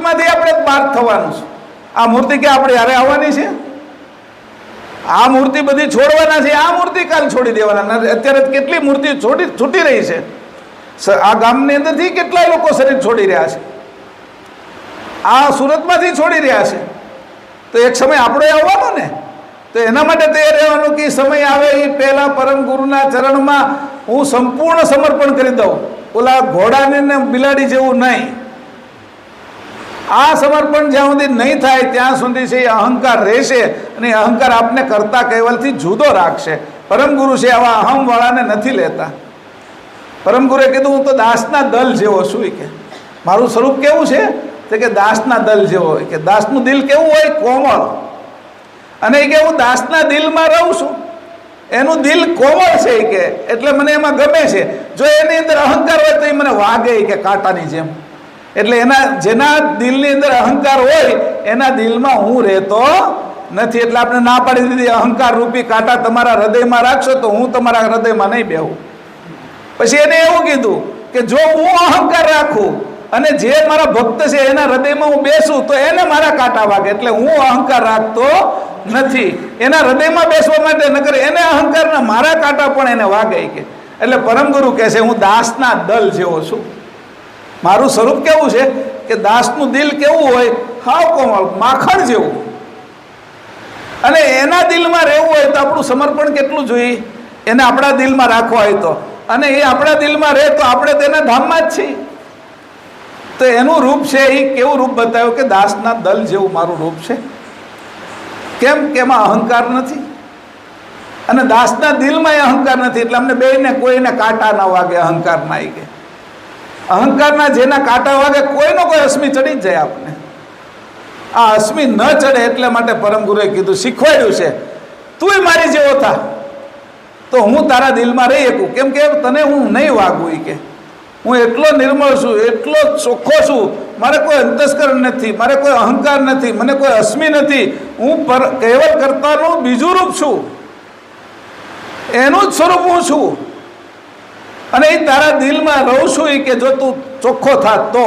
મૂર્તિમાંથી આપણે બહાર થવાનું છે. આ મૂર્તિ કે આપણે યારે આવવાની છે? આ મૂર્તિ બધી છોડવાના છે. આ મૂર્તિ કાલ છોડી દેવાના. અત્યારે કેટલી મૂર્તિ છોડી છૂટી રહી છે. આ ગામની અંદરથી કેટલાય લોકો શરીર છોડી રહ્યા છે. આ સુરતમાંથી છોડી રહ્યા છે. તો એક સમય આપણે આવવાનો ને? તો એના માટે તૈયાર રહેવાનું કે સમય આવે એ પહેલાં પરમ ગુરુના ચરણમાં હું સંપૂર્ણ સમર્પણ કરી દઉં. ઓલા ઘોડાને બિલાડી જેવું નહીં. આ સમર્પણ જ્યાં સુધી નહીં થાય, ત્યાં સુધી છે એ અહંકાર રહેશે અને અહંકાર આપને કરતા કેવલથી જુદો રાખશે. પરમ ગુરુ છે, આવા અહમવાળાને નથી લેતા. પરમ ગુરુએ કીધું, હું તો દાસના દલ જેવો છું. કે, મારું સ્વરૂપ કેવું છે? તો કે, દાસના દલ જેવો. હોય કે, દાસનું દિલ કેવું હોય? કોમળ. અને એ કે, હું દાસના દિલમાં રહું છું. એનું દિલ કોમળ છે કે, એટલે મને એમાં ગમે છે. જો એની અંદર અહંકાર હોય તો એ મને વાગે કે, કાંટાની જેમ. એટલે એના જેના દિલની અંદર અહંકાર હોય, એના દિલમાં હું રહેતો નથી. એટલે આપણે ના પાડી દીધી, અહંકાર રૂપી કાંટા તમારા હૃદયમાં રાખશો તો હું તમારા હૃદયમાં નહીં બેહું. પછી એને એવું કીધું કે, જો હું અહંકાર રાખું અને જે મારા ભક્ત છે એના હૃદયમાં હું બેસું, તો એને મારા કાંટા વાગે. એટલે હું અહંકાર રાખતો નથી. એના હૃદયમાં બેસવા માટે નગર એને અહંકારના મારા કાંટા પણ એને વાગે કે. એટલે પરમગુરુ કહે છે, હું દાસના દલ જેવો છું. મારું સ્વરૂપ કેવું છે કે દાસનું દિલ કેવું હોય, હાવ કોમળ, માખણ જેવું. અને એના દિલમાં રહેવું હોય તો આપણું સમર્પણ કેટલું જોઈએ? એને આપણા દિલમાં રાખવા હોય તો. અને એ આપણા દિલમાં રહે તો આપણે તેના ધામમાં જ છીએ. તો એનું રૂપ છે એ કેવું રૂપ બતાવ્યું કે દાસના દલ જેવું મારું રૂપ છે? કેમ કે એમાં અહંકાર નથી? અને દાસના દિલમાં એ અહંકાર નથી, એટલે અમને બેને કોઈને કાંટા ના વાગે અહંકાર ના આવી કે અહંકારના જેના કાંટા વાગે કોઈનો કોઈ અશ્મિ ચડી જ જાય આપને આ અસ્મિ ન ચડે એટલે માટે પરમ ગુરુએ કીધું, શીખવાડ્યું છે. તુંય મારી જેવો થા. તો હું તારા દિલમાં રહી શકું. કેમ કે તને હું નહીં વાગું કે. હું એટલો નિર્મળ છું, એટલો ચોખ્ખો છું. મારે કોઈ અંતસ્કરણ નથી, મારે કોઈ અહંકાર નથી, મને કોઈ અસ્મિ નથી. હું પર કેવલ કરતાનું બીજું રૂપ છું. એનું જ સ્વરૂપ હું છું. અને એ તારા દિલમાં રહું છું કે જો તું ચોખ્ખો થાત તો.